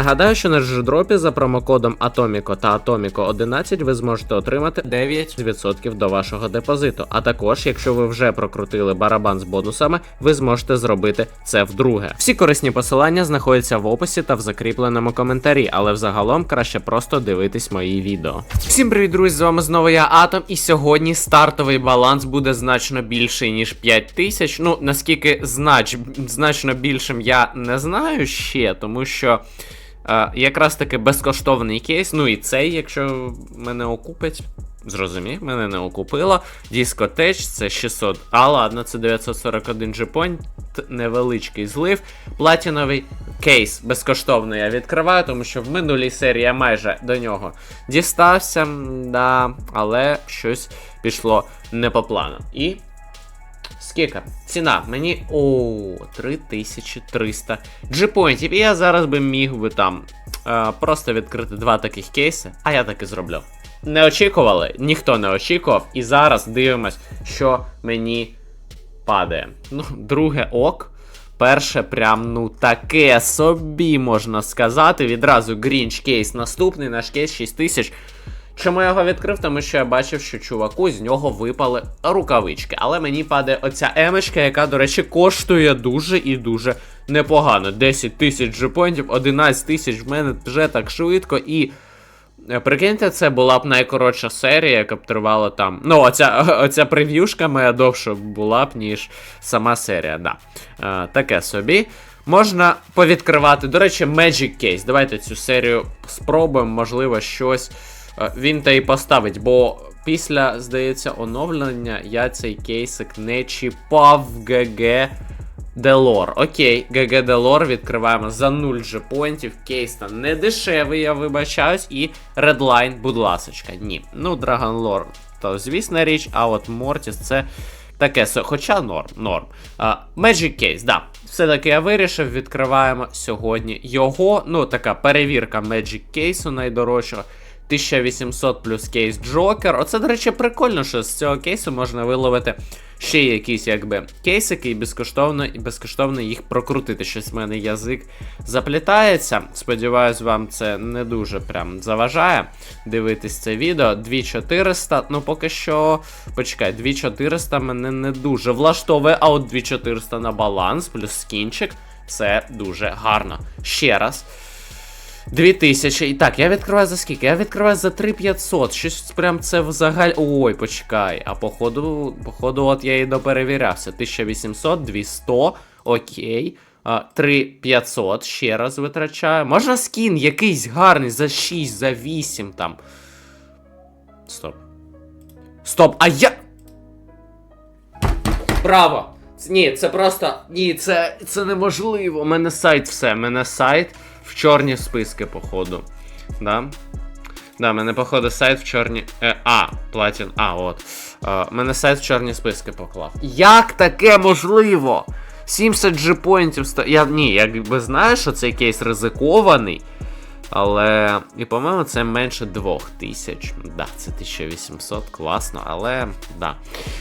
Нагадаю, що на джедропі за промокодом Atomico та Atomico 11 ви зможете отримати 9% до вашого депозиту. А також, якщо ви вже прокрутили барабан з бонусами, ви зможете зробити це вдруге. Всі корисні посилання знаходяться в описі та в закріпленому коментарі, але взагалом краще просто дивитись мої відео. Всім привіт, друзі! З вами знову я Атом, і сьогодні стартовий баланс буде значно більший ніж 5 тисяч. Ну наскільки знач, значно більшим я не знаю ще, тому що. Якраз таки безкоштовний кейс. Ну і цей, якщо мене окупить. Зрозумів, мене не окупило. Дискотеч це 600. А ладно, це 941 джипонь, невеличкий злив. Платіновий кейс безкоштовний я відкриваю, тому що в минулій серії я майже до нього дістався, да, але щось пішло не по плану. І Скільки? Ціна мені. О, 3300 джипоінтів. І я зараз би міг би там е, просто відкрити два таких кейси, а я так і зроблю. Не очікували, ніхто не очікував. І зараз дивимось, що мені падає. Ну, друге ок. Перше, прям, ну, таке собі можна сказати. Відразу Грінч кейс наступний, наш кейс 6000. Чому я його відкрив? Тому що я бачив, що чуваку з нього випали рукавички. Але мені падає оця емочка, яка, до речі, коштує дуже і дуже непогано. 10 тисяч джепонтів, 11 тисяч в мене вже так швидко. І е, прикиньте, це була б найкоротша серія, яка б тривала там. Ну, оця оця прев'юшка моя довше була б, ніж сама серія. да. Е, Таке собі. Можна повідкривати. До речі, Magic Case. Давайте цю серію спробуємо, можливо, щось. Е, він та й поставить, бо після, здається, оновлення я цей кейсик не чіпав в ГГ Делор. Окей, ГГ Делор відкриваємо за 0 джепонтів. Кейс там не дешевий, я вибачаюсь. І Redline, будь ласочка. Ні. Ну, Lore, то звісна річ, а от Мортіс це. Таке, хоча норм. норм. Uh, Magic Case, да. Все-таки я вирішив, відкриваємо сьогодні його. Ну, така перевірка Magic Case найдорожчого. 1800 плюс кейс Джокер. Оце, до речі, прикольно, що з цього кейсу можна виловити ще якісь якби кейсики і безкоштовно і безкоштовно їх прокрутити. Щось в мене язик заплітається. Сподіваюсь, вам це не дуже прям заважає дивитись це відео. 2400, ну поки що. Почекай, 2400 мене не дуже влаштовує, а от 2400 на баланс, плюс скінчик. Це дуже гарно. Ще раз. 2000. І так, я відкриваю за скільки? Я відкриваю за 3500. Щось прям це взагалі. Ой, почекай. А походу, походу, от я і доперевірявся. 1800, 200, окей. 3500 ще раз витрачаю. Можна скін якийсь гарний за 6, за 8 там. Стоп. Стоп, а я. Браво! Ні, це просто. Ні, це це неможливо. У мене сайт все. У мене сайт в чорні списки, походу. Да? Да, мене, походу, сайт в чорні. Е, а, платін. А, от. Е, мене сайт в чорні списки поклав. Як таке можливо? 70 G-поінтів. Я ні, якби знаєш, що цей кейс ризикований. Але. І, по-моєму, це менше 2000. Да, це 1800, класно, але. да.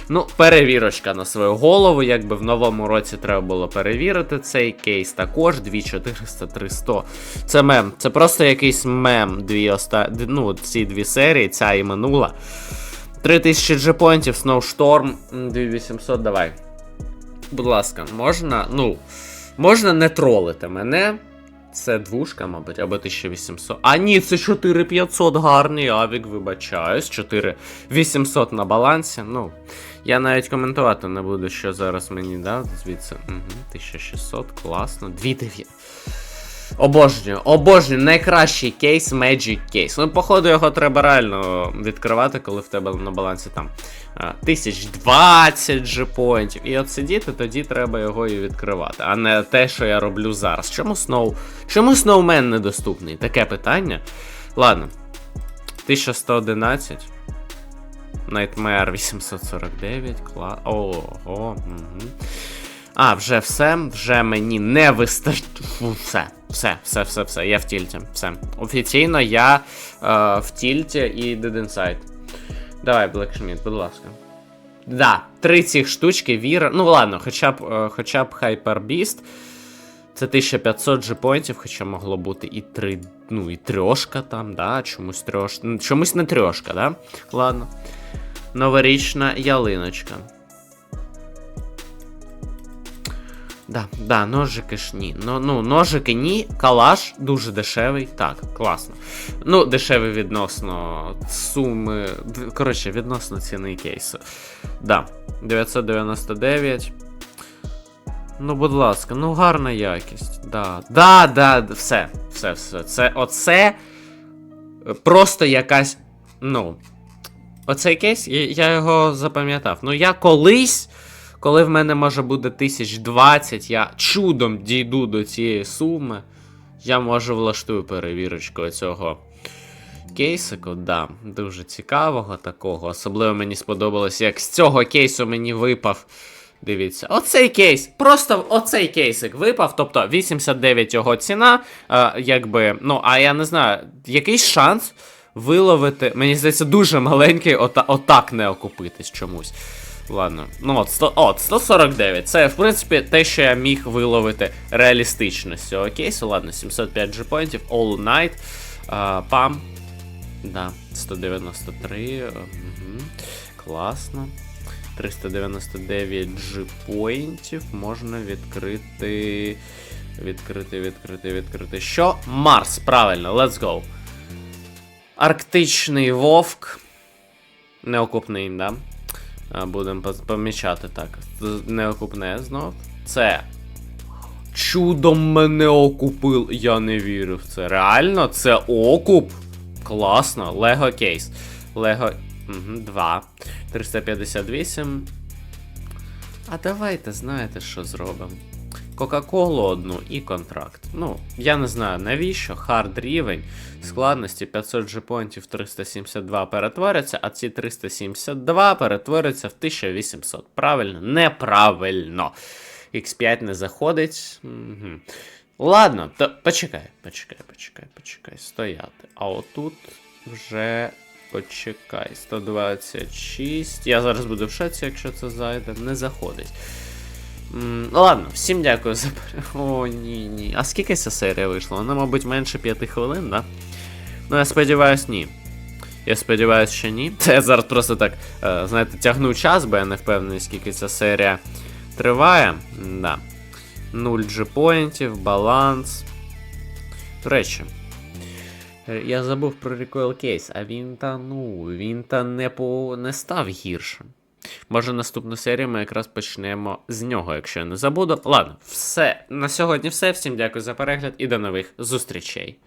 Ну, перевірочка на свою голову. Якби в новому році треба було перевірити цей кейс. Також 2400, 300. Це мем. Це просто якийсь мем. Дві оста... Ну, ці дві серії, ця і минула. 3000 джепонтів, Snowstorm, 2800, давай. Будь ласка, можна. Ну, можна не тролити мене. Це двушка, мабуть, або 1800. А ні, це 4500 гарний авік, вибачаюсь. 4800 на балансі. Ну, я навіть коментувати не буду, що зараз мені да, Звідси. Угу, 1600, класно. 2900. Обожнюю, обожнюю, найкращий кейс Magic Case. Ну, походу, його треба реально відкривати, коли в тебе на балансі там 1020 джепоінтів. І от сидіти, тоді треба його і відкривати, а не те, що я роблю зараз. Чому Snow... Чому Snowman недоступний? Таке питання. Ладно. 1111. Nightmare 849. Кла... Ого. Угу. А, вже все, вже мені не вистачить. Все, все, все, все, все. Я в тільті. Все. Офіційно я е, в тільті і Dead Inside. Давай, Blacksmith, будь ласка. Да, три цих штучки, віра. Ну ладно, хоча б е, хоча б Hyper Beast. Це 1500 джипоінтів, хоча могло бути і три, ну і трьошка там, да, чомусь трьош... ну, чомусь не трьошка, да? Ладно. Новорічна ялиночка. Да, да, ножики ж ні. Ну, ну, ножики ні, калаш дуже дешевий. Так, класно. Ну, дешевий відносно суми. Коротше, відносно ціни кейсу. Да, 999. Ну, будь ласка, ну гарна якість. Да, да, да, все, все, все. Це оце просто якась. Ну. Оцей кейс, я його запам'ятав. Ну, я колись, коли в мене може буде 1020, я чудом дійду до цієї суми. Я може влаштую перевірочку цього кейсику, да, дуже цікавого такого. Особливо мені сподобалось, як з цього кейсу мені випав. Дивіться, оцей кейс, просто оцей кейсик випав, тобто 89 його ціна. Е, якби, ну, а я не знаю, якийсь шанс виловити. Мені здається, дуже маленький, ота, отак не окупитись чомусь. Ладно, ну от, 100, от 149. Це, в принципі, те, що я міг виловити реалістично з цього кейсу. Ладно, 705 джипоінтів, All Night. А, пам. Да, 193. Угу. Класно. 399 джипоінтів. Можна відкрити. Відкрити, відкрити, відкрити. Що? Марс, правильно, let's go. Арктичний вовк. Неокупний, да? А, Будемо помічати так. Не Неокупне знов. Це. Чудом мене окупив. Я не вірю в це. Реально, це окуп. Класно. Лего кейс. Лего. Угу, 2. 358. А давайте, знаєте, що зробимо? Кока-колу одну і контракт. Ну, я не знаю навіщо. Хард рівень складності 500 джепонтів 372 перетворяться, а ці 372 перетворяться в 1800. Правильно? Неправильно. X5 не заходить. Угу. Ладно, то почекай, почекай, почекай, почекай. Стояти. А отут вже. Почекай, 126. Я зараз буду в шоці, якщо це зайде. Не заходить. Ну ладно, всім дякую за. О, ні, ні. А скільки ця серія вийшла? Вона, мабуть, менше 5 хвилин, да? Ну, я сподіваюсь, ні. Я сподіваюся, що ні. Це я зараз просто так, е, знаєте, тягну час, бо я не впевнений, скільки ця серія триває. Да. 0 джипоінтів, баланс. До речі. е, Я забув про Recoil Case, а він та ну, він та не, по... не став гіршим. Може, наступну серію ми якраз почнемо з нього, якщо я не забуду. Ладно, все. На сьогодні все. Всім дякую за перегляд і до нових зустрічей.